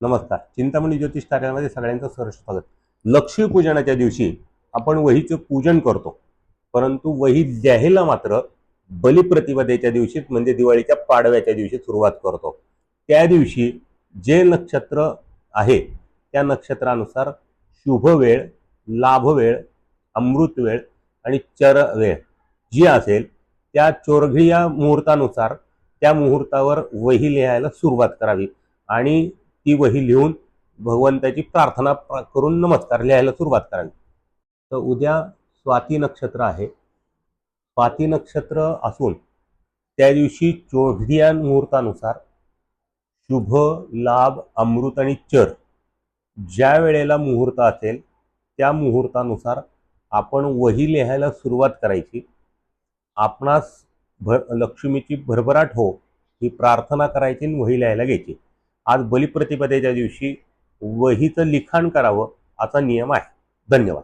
नमस्कार. चिंतामणी ज्योतिष कार्यामध्ये सगळ्यांचं सहर्ष स्वागत. लक्ष्मी पूजनाच्या दिवशी आपण वहीचं पूजन करतो. परंतु वही द्यायला मात्र बलिप्रतिपदेच्या दिवशीच म्हणजे दिवाळीच्या पाडव्याच्या दिवशी सुरुवात करतो. त्या दिवशी जे नक्षत्र आहे त्या नक्षत्रानुसार शुभ वेळ लाभ वेळ अमृत वेळ आणि चर वेळ जी असेल त्या चोरघिया मुहूर्तानुसार त्या मुहूर्तावर वही लिहायला सुरुवात करावी. आणि ती वही लिहून भगवंताची प्रार्थना करून नमस्कार लिहायला सुरुवात करावी. तर उद्या स्वाती नक्षत्र आहे. स्वाती नक्षत्र असून त्या दिवशी चोढिया मुहूर्तानुसार शुभ लाभ अमृत आणि चर ज्या वेळेला मुहूर्त असेल त्या मुहूर्तानुसार आपण वही लिहायला सुरुवात करायची. आपणास भर लक्ष्मीची भरभराट हो ही प्रार्थना करायची आणि वही लिहायला घ्यायची. आज बलिप्रतिपदेच्या दिवशी वहीचं लिखाण करावं असा नियम आहे. धन्यवाद.